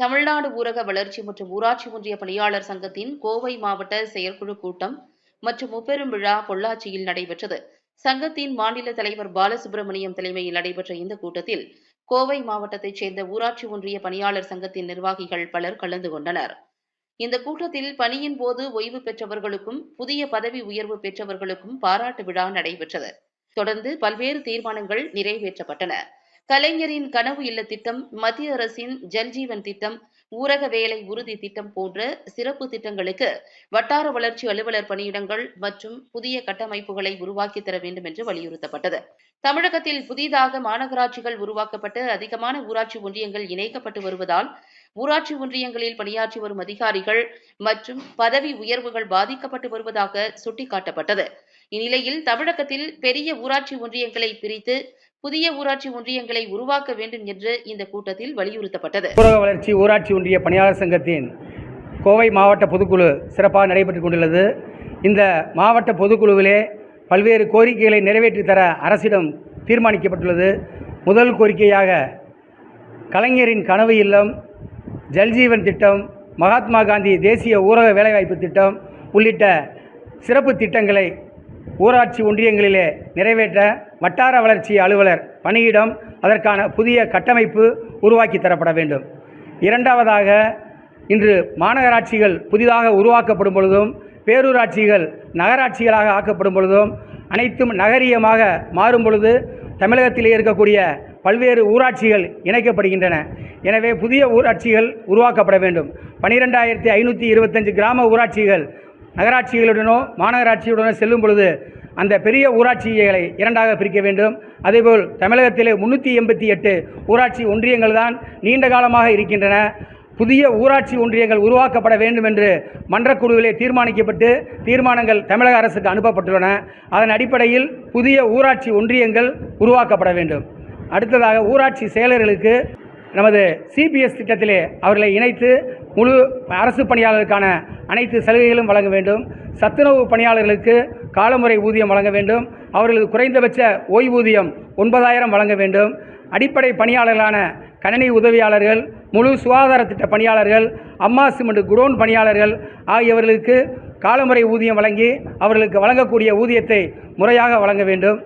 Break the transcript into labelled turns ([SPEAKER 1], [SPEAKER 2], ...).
[SPEAKER 1] தமிழ்நாடு ஊரக வளர்ச்சி மற்றும் ஊராட்சி ஒன்றிய பணியாளர் சங்கத்தின் கோவை மாவட்ட செயற்குழு கூட்டம் மற்றும் முப்பெரும் விழா பொள்ளாச்சியில் நடைபெற்றது. சங்கத்தின் மாநில தலைவர் பாலசுப்ரமணியம் தலைமையில் நடைபெற்ற இந்த கூட்டத்தில் கோவை மாவட்டத்தைச் சேர்ந்த ஊராட்சி ஒன்றிய பணியாளர் சங்கத்தின் நிர்வாகிகள் பலர் கலந்து கொண்டனர். இந்த கூட்டத்தில் பணியின் போது ஓய்வு பெற்றவர்களுக்கும் புதிய பதவி உயர்வு பெற்றவர்களுக்கும் பாராட்டு விழா நடைபெற்றது. தொடர்ந்து பல்வேறு தீர்மானங்கள் நிறைவேற்றப்பட்டன. கலைஞரின் கனவு இல்ல திட்டம் மத்திய அரசின் ஜல்ஜீவன் திட்டம் ஊரக வேலை உறுதி திட்டம் போன்ற சிறப்பு திட்டங்களுக்கு வட்டார வளர்ச்சி அலுவலர் பணியிடங்கள் மற்றும் புதிய கட்டமைப்புகளை உருவாக்கி தர வேண்டும் என்று வலியுறுத்தப்பட்டது. தமிழகத்தில் புதிதாக மாநகராட்சிகள் உருவாக்கப்பட்டு அதிகமான ஊராட்சி ஒன்றியங்கள் இணைக்கப்பட்டு வருவதால் ஊராட்சி ஒன்றியங்களில் பணியாற்றி வரும் அதிகாரிகள் மற்றும் பதவி உயர்வுகள் பாதிக்கப்பட்டு வருவதாக சுட்டிக்காட்டப்பட்டது. இந்நிலையில் தமிழகத்தில் பெரிய ஊராட்சி ஒன்றியங்களை பிரித்து புதிய ஊராட்சி ஒன்றியங்களை உருவாக்க வேண்டும் என்று இந்த கூட்டத்தில் வலியுறுத்தப்பட்டது.
[SPEAKER 2] ஊரக வளர்ச்சி ஊராட்சி ஒன்றிய பணியாளர் சங்கத்தின் கோவை மாவட்ட பொதுக்குழு சிறப்பாக நடைபெற்று கொண்டுள்ளது. இந்த மாவட்ட பொதுக்குழுவிலே பல்வேறு கோரிக்கைகளை நிறைவேற்றித் தர அரசிடம் தீர்மானிக்கப்பட்டுள்ளது. முதல் கோரிக்கையாக கலைஞரின் கனவு இல்லம் ஜல்ஜீவன் திட்டம் மகாத்மா காந்தி தேசிய ஊரக வேலைவாய்ப்பு திட்டம் உள்ளிட்ட சிறப்பு திட்டங்களை ஊராட்சி ஒன்றியங்களிலே நிறைவேற்ற வட்டார வளர்ச்சி அலுவலர் பணியிடம் அதற்கான புதிய கட்டமைப்பு உருவாக்கி தரப்பட வேண்டும். இரண்டாவதாக இன்று மாநகராட்சிகள் புதிதாக உருவாக்கப்படும் பொழுதும் பேரூராட்சிகள் நகராட்சிகளாக ஆக்கப்படும் பொழுதும் அனைத்தும் நகரியமாக மாறும் பொழுது தமிழகத்திலே இருக்கக்கூடிய பல்வேறு ஊராட்சிகள் இணைக்கப்படுகின்றன. எனவே புதிய ஊராட்சிகள் உருவாக்கப்பட வேண்டும். பனிரெண்டாயிரத்தி ஐநூற்றி இருபத்தஞ்சு கிராம ஊராட்சிகள் நகராட்சிகளுடனோ மாநகராட்சியுடனோ செல்லும் பொழுது அந்த பெரிய ஊராட்சிகளை இரண்டாக பிரிக்க வேண்டும். அதேபோல் தமிழகத்திலே முன்னூற்றி எண்பத்தி எட்டு ஊராட்சி ஒன்றியங்கள் தான் நீண்ட காலமாக இருக்கின்றன. புதிய ஊராட்சி ஒன்றியங்கள் உருவாக்கப்பட வேண்டும் என்று மன்றக்குழுவிலே தீர்மானிக்கப்பட்டு தீர்மானங்கள் தமிழக அரசுக்கு அனுப்பப்பட்டுள்ளன. அதன் அடிப்படையில் புதிய ஊராட்சி ஒன்றியங்கள் உருவாக்கப்பட வேண்டும். அடுத்ததாக ஊராட்சி செயலர்களுக்கு நமது சிபிஎஸ் திட்டத்திலே அவர்களை இணைத்து முழு அரசு பணியாளருக்கான அனைத்து சலுகைகளும் வழங்க வேண்டும். சத்துணவு பணியாளர்களுக்கு காலமுறை ஊதியம் வழங்க வேண்டும். அவர்களுக்கு குறைந்தபட்ச ஓய்வூதியம் ஒன்பதாயிரம் வழங்க வேண்டும். அடிப்படை பணியாளர்களான கணினி உதவியாளர்கள் முழு சுகாதார திட்ட பணியாளர்கள் அம்மா சிமெண்ட் குடோன் பணியாளர்கள் ஆகியவர்களுக்கு காலமுறை ஊதியம் வழங்கி அவர்களுக்கு வழங்கக்கூடிய ஊதியத்தை முறையாக வழங்க வேண்டும்.